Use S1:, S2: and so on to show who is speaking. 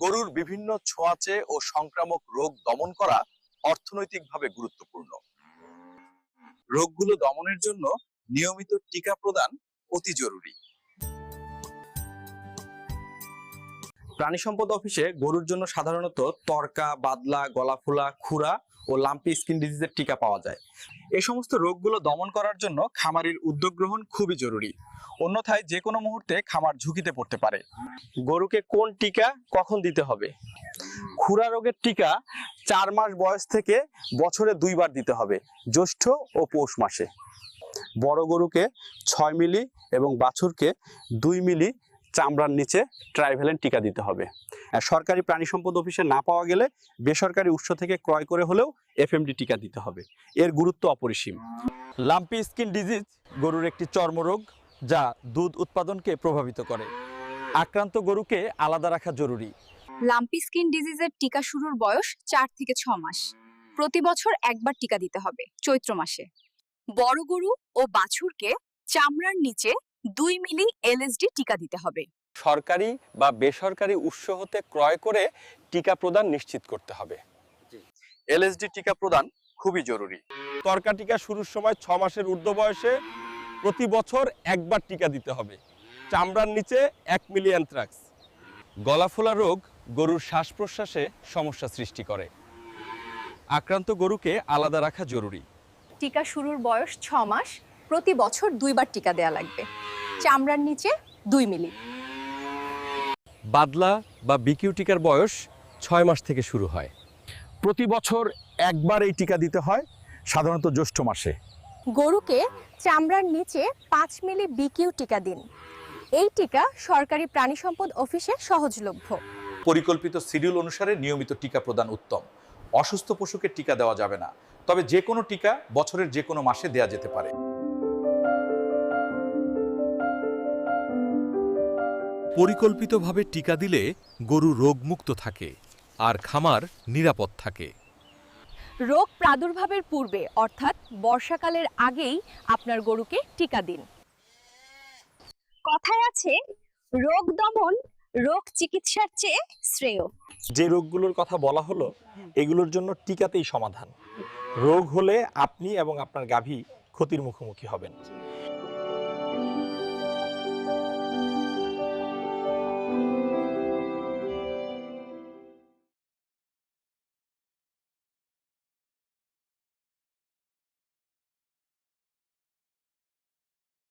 S1: গরুর বিভিন্ন ছোঁয়াচে ও সংক্রামক রোগ দমন করা অর্থনৈতিকভাবে গুরুত্বপূর্ণ। রোগগুলো দমনের জন্য নিয়মিত টিকা প্রদান অতি জরুরি। প্রাণী সম্পদ অফিসে গরুর জন্য সাধারণত তরকা, বাদলা, গলাফুলা, খুরা ও লাম্পি স্কিন ডিজিজের টিকা পাওয়া যায়। এই সমস্ত রোগগুলো দমন করার জন্য খামারির উদ্যোগ গ্রহণ খুবই জরুরি। অন্যথায় যে কোনো মুহূর্তে খামার ঝুঁকিতে পড়তে পারে। গরুকে কোন টিকা কখন দিতে হবে? খুরা রোগের টিকা চার মাস বয়স থেকে বছরে দুইবার দিতে হবে, জ্যৈষ্ঠ ও পৌষ মাসে। বড় গরুকে ছয় মিলি এবং বাছুরকে দুই মিলি চামড়ার নিচে ট্রাইভেলেন টিকা দিতে হবে। সরকারি প্রাণী সম্পদ অফিসে না পাওয়া গেলে বেসরকারি উৎস থেকে ক্রয় করে হলেও এফএমডি টিকা দিতে হবে। এর গুরুত্ব অপরিসীম।
S2: লাম্পি স্কিন ডিজিজ গরুর একটি চর্মরোগ যা দুধ উৎপাদনকে প্রভাবিত করে। আক্রান্ত গরুকে আলাদা রাখা জরুরি।
S3: লাম্পি স্কিন ডিজিজের টিকা শুরুর বয়স চার থেকে ছ মাস। প্রতি বছর একবার টিকা দিতে হবে, চৈত্র মাসে। বড় গরু ও বাছুরকে চামড়ার নিচে দুই মিলি এলএসডি টিকা দিতে হবে।
S2: সরকারি বা বেসরকারি উৎস হতে ক্রয় করে টিকা প্রদান নিশ্চিত করতে হবে।
S1: এলএসডি টিকা প্রদান খুবই জরুরি।
S2: তরকা টিকা শুরুর সময় ছ মাসের ঊর্ধ্ব বয়সে প্রতি বছর একবার টিকা দিতে হবে। চামড়ার নিচে এক মিলি অ্যানথ্রাক্স। গলাফোলা রোগ গরুর শ্বাস প্রশ্বাসে সমস্যা সৃষ্টি করে। আক্রান্ত গরুকে আলাদা রাখা জরুরি।
S3: টিকা শুরুর বয়স ছ মাস প্রতি বছর দুইবার টিকা দেয়া লাগবে। চামড়ার নিচে দুই মিলি।
S2: বাদলা বা বিকিউ টিকার বয়স ছয় মাস থেকে শুরু হয়।
S4: প্রতি বছর একবার এই টিকা দিতে হয় সাধারণত জ্যৈষ্ঠ মাসে।
S3: গরুকে চামড়ার নিচে পাঁচ মিলি বিকিউ টিকা দিন। এই টিকা সরকারি প্রাণী সম্পদ অফিসে সহজলভ্য।
S1: পরিকল্পিত শিডিউল অনুসারে নিয়মিত টিকা প্রদান উত্তম। অসুস্থ পশুকে টিকা দেওয়া যাবে না তবে যে কোনো টিকা বছরের যে কোনো মাসে দেওয়া যেতে পারে।
S5: পরিকল্পিতভাবে টিকা দিলে গরু রোগমুক্ত থাকে আর খামার নিরাপদ থাকে।
S3: রোগ প্রাদুর্ভাবের পূর্বে অর্থাৎ বর্ষাকালের আগেই আপনার গরুকে টিকা দিন। কথায় আছে রোগ দমন রোগ চিকিৎসার চেয়ে শ্রেয়।
S4: যে রোগগুলোর কথা বলা হলো এগুলোর জন্য টিকাতেই সমাধান। রোগ হলে আপনি এবং আপনার গাভী ক্ষতির মুখোমুখি হবেন।